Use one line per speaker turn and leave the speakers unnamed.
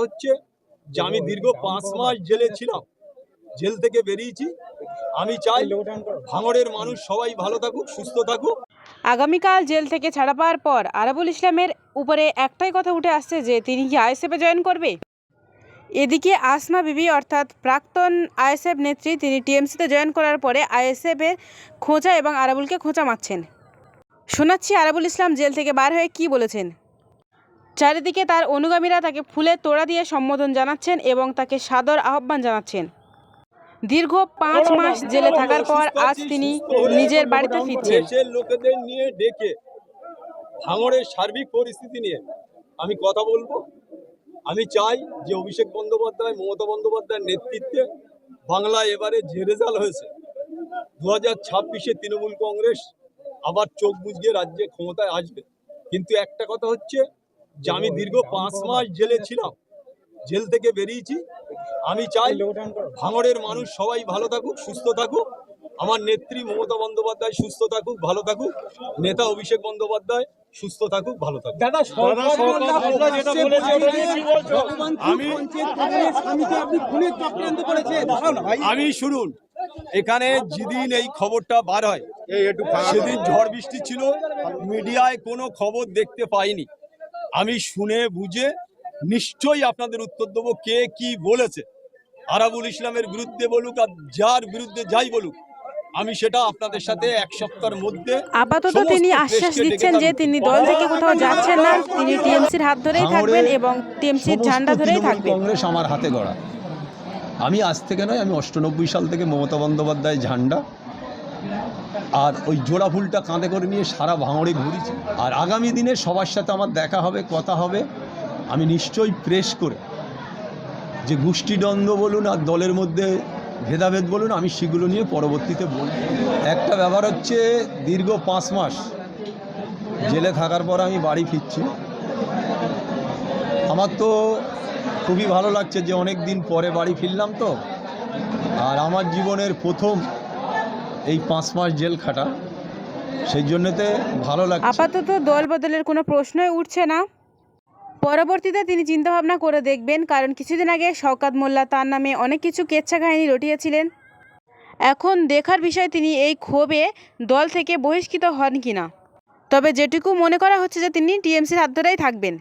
হচ্ছে যে আমি দীর্ঘ পাঁচ মাস জেলে ছিলাম। জেল থেকে বেরিয়েছি। আমি চাই ভাঙড়ের মানুষ সবাই ভালো থাকুক, সুস্থ থাকুক।
আগামীকাল জেল থেকে ছাড়া পাওয়ার পর আরাবুল ইসলামের উপরে একটাই কথা উঠে আসছে যে তিনি কি আইএসএফে জয়েন করবে? এদিকে আসমা বিবি অর্থাৎ প্রাক্তন আইএসএফ নেত্রী তিনি টিএমসিতে জয়েন করার পরে আইএসএফের খোঁচা এবং আরাবুলকে খোঁচা মারছেন। শোনাচ্ছি আরাবুল ইসলাম জেল থেকে বার হয়ে কি বলেছেন? চারিদিকে তার অনুগামীরা তাকে ফুলের তোড়া দিয়ে সম্বোধন জানাচ্ছেন এবং তাকে সাদর আহ্বান জানাচ্ছেন। দীর্ঘ পাঁচ মাস জেলে থাকার পর আজ তিনি নিজের বাড়িতে ফিরছেন।
লোকেদের নিয়ে ডেকে ভাঙড়ের সার্বিক পরিস্থিতি নিয়ে আমি কথা বলব। আমি চাই যে অভিষেক বন্দ্যোপাধ্যায় মমতা বন্দ্যোপাধ্যায়ের নেতৃত্বে বাংলায় এবারে যে রেজাল্ট হয়েছে দু হাজার ছাব্বিশে তৃণমূল কংগ্রেস আবার চোখ বুঝিয়ে রাজ্যে ক্ষমতায় আসবে। কিন্তু একটা কথা হচ্ছে যে আমি দীর্ঘ পাঁচ মাস জেলে ছিলাম জেল থেকে বেরিয়েছি। আমি চাই ভাঙড়ের মানুষ সবাই ভালো থাকুক সুস্থ থাকুক। আমার নেত্রী মমতা বন্দ্যোপাধ্যায় সুস্থ থাকুক ভালো থাকুক। নেতা অভিষেক বন্দ্যোপাধ্যায় সুস্থ থাকুক ভালো থাকুক।
দাদা সরকার আপনারা যেটা বলেছে ওটা নিয়ে কি বলছো।
আমি
স্বামীকে আপনি খুনের চক্রান্ত করেছেন দাঁড়াও না ভাই।
আমি শুনুন এখানে যেদিন এই খবরটা বার হয় সেদিন ঝড় বৃষ্টি ছিল মিডিয়ায় কোনো খবর দেখতে পাইনি। আমি শুনে বুঝে নিশ্চয়ই আপনাদের উত্তর দেবো কে কি বলেছে। আরাবুল ইসলামের বিরুদ্ধে বলুক আর যার বিরুদ্ধে যাই বলুক আমি সেটা আপনাদের সাথে এক সপ্তাহের মধ্যে
আপাতত তিনি আশ্বাস দিচ্ছেন যে তিনি দল থেকে কোথাও যাচ্ছেন না তিনি টিএমসির হাত ধরেই থাকবেন এবং টিএমসির ঝান্ডা ধরেই থাকবেন।
কংগ্রেস আমার হাতে গড়া। আমি আজ থেকে নয় আমি অষ্টানব্বই সাল থেকে মমতা বন্দ্যোপাধ্যায় ঝান্ডা আর ওই জোড়া ফুলটা কাঁধে করে নিয়ে সারা ভাঙড়ে ঘুরেছি। আর আগামী দিনে সবার সাথে আমার দেখা হবে, কথা হবে। আমি নিশ্চয়ই প্রেস করে যে গোষ্ঠীদ্বন্দ্ব বলুন আর দলের মধ্যে ভেদাভেদ বলুন, আমি সেগুলো নিয়ে পরবর্তীতে বলব। একটা ব্যাপার হচ্ছে, দীর্ঘ পাঁচ মাস জেলে থাকার পর আমি বাড়ি ফিরছি। আমার তো খুবই ভালো লাগছে যে অনেক দিন পরে বাড়ি ফিরলাম তো। আর আমার জীবনের প্রথম এই পাঁচ মাস জেল খাটা, সেই জন্যতে ভালো লাগছে।
আপাতত দল বদলের কোনো প্রশ্নই উঠছে না। পরবর্তীতে তিনি চিন্তাভাবনা করে দেখবেন, কারণ কিছুদিন আগে শওকাত মোল্লা তার নামে অনেক কিছু কেচ্ছা কাহিনী রটিয়েছিলেন। এখন দেখার বিষয় তিনি এই ক্ষোভে দল থেকে বহিষ্কৃত হন কিনা। তবে যেটুকু মনে করা হচ্ছে যে তিনি টিএমসির হাত ধরেই থাকবেন।